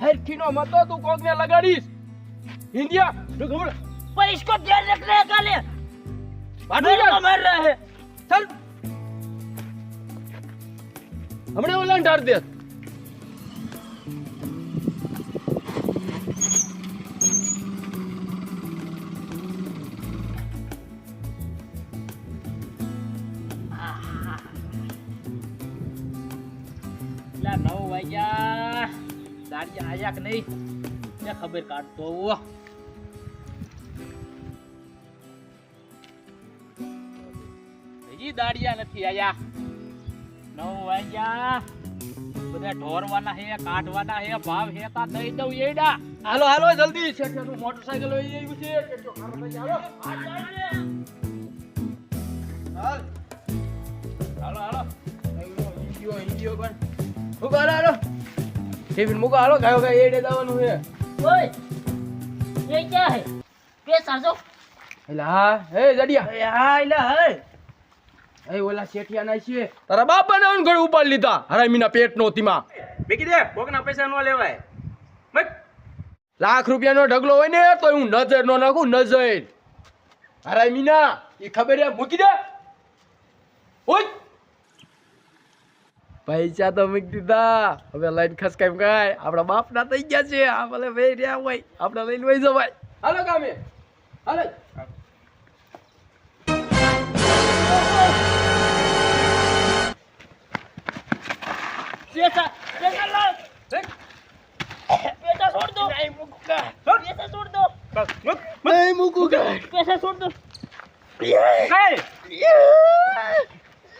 શેઠીનો મતો તું કોકને લગાડીશ ઇન્ડિયા તું ખબર पर इसको ध्यान रखना है काले ભાડું मेरे को યાર. मार रहा है ચાલ હમણાં ઓલા ઢાર દે લા નવ વાગ્યા દાડિયા આયા કે નહીં. ને ખબર કાઢતો હોવો હજી હાલો હાલો, જલ્દી. છે. હાલો હાલો. ટિફિન મૂકો હાલો ગાયો ગાય એડે દાવાનું છે. ઓય એ ક્યાં હે? કે સાજો. એલા હે જડિયા. હા એલા હે. એ ઓલા શેઠિયા ના છે. તારા બાપા ને ઘર ઉપાડ લીધા હરામીના પેટ નો તીમાં બેકી દે ભોગના પૈસા નો લેવાય. મત લાખ રૂપિયાનો ઢગલો હોય ને તો હું નજર નો નાખું નજર. હરામીના એ ખબર હે મૂકી દે. ઓય પૈસા તો મૂકી દીધા. હવે લઈને ખસકાઈ કાય આપણા બાપ ના થઈ ગયા છે. આ ભલે ભાઈ રહ્યા હોય. આપણે લઈને વહી જવાય. હાલો કામે. હાલો. પૈસા છોડ દો. Yeah! Hey! Yeah!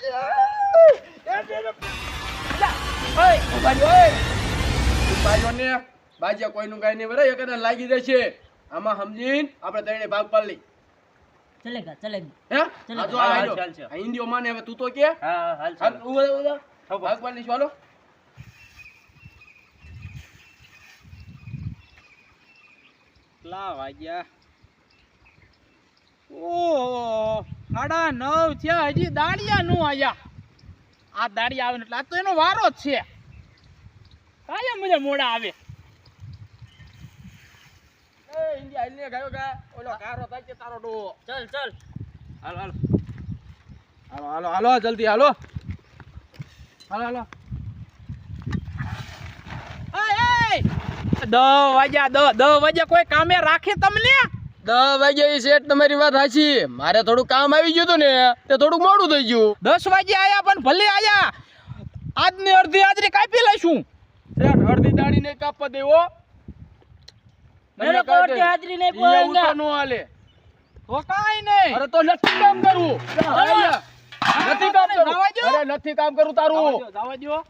Yeah! જા. નવ થયા હજી દાળિયા નું આયા. આ દાડી આવે એટલે આ તો એનો વારો જ છે. કાયમ મને મોડા આવે. એ ઇન્ડિયા ઓલો કારો થાય તારો ડો ચલ ચલ. હાલો હાલો. હાલો હાલો હાલો જલ્દી હાલો. હાલો હાલો. દો વાજા દો દો વાજા કોઈ કામે રાખે તમને? કાપવા દેવો મેરે હાજરી ને નો હાલે કાઈ નહીં તો નથી કામ કરવું નથી કામ કરવું તારું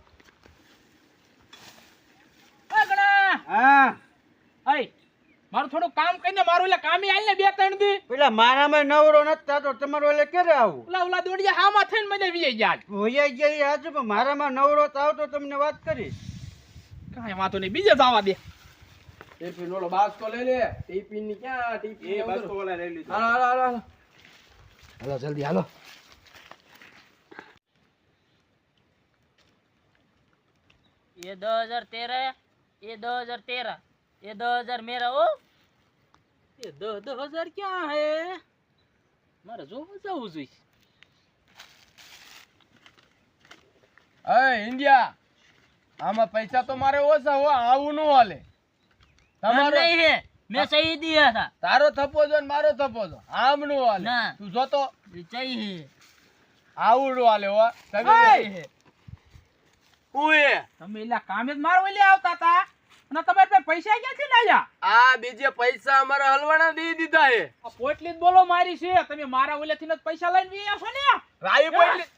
મારું થોડું કામ કરીને મારું એટલે કામ આવી ને બે ત્રણ દી. પેલા મારામાં નવરો નથી થતો તમારો એટલે ક્યારે આવું? ઓલા ઓલા દોડિયા હામાં થઈને મને વીએ ગયા હોઈએ ગયા આજે પણ મારામાં નવરો થાવ તો તમને વાત કરી. કાંઈ વાંધો નહીં બીજે જવા દે. ટિફિન ઓલો બાસ્કો લઈ લે. ટિફિનની ક્યાં ટિફિન એ બાસ્કો ઓલા લઈ લીધો. હાલો હાલો હાલો હાલો. જલ્દી હાલો. એ 2013 હજાર તેર ये दो हजार मेरा हो એ દસ દસ હજાર ક્યાં હે મારે જોવા જવું જોઈએ અય ઇન્ડિયા આમાં પૈસા તો મારે ઓછા હો આવું નો હાલે हम તમારો नहीं है मैं सही दिया था તારો થપ્પો જો ને મારો થપ્પો જો આમ નો હાલે ના. તું જોતો ये चाहिए આવું નો હાલે હો તમે એય! ઉએ તમે એલા કામે જ મારો એટલે આવતા હતા અને તમારે પાસે પૈસા ક્યાંથી લાયા? આ બીજે પૈસા અમારે હલવાના દી દીધા હે આ પોટલી જ બોલો મારી છે. તમે મારા ઓલેથી જ પૈસા લઈને વી છો ને? રાઈ પોટલી.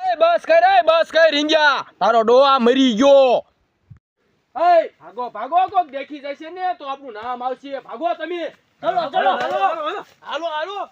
એ બસ કર એ બસ કર રીંગ્યા. તારો ડોવા મરી ગયો. એ ભાગો ભાગો કોક દેખી જશે ને તો આપણું નામ આવશે. ભાગો તમે. ચલો ચલો હાલો. હાલો હાલો.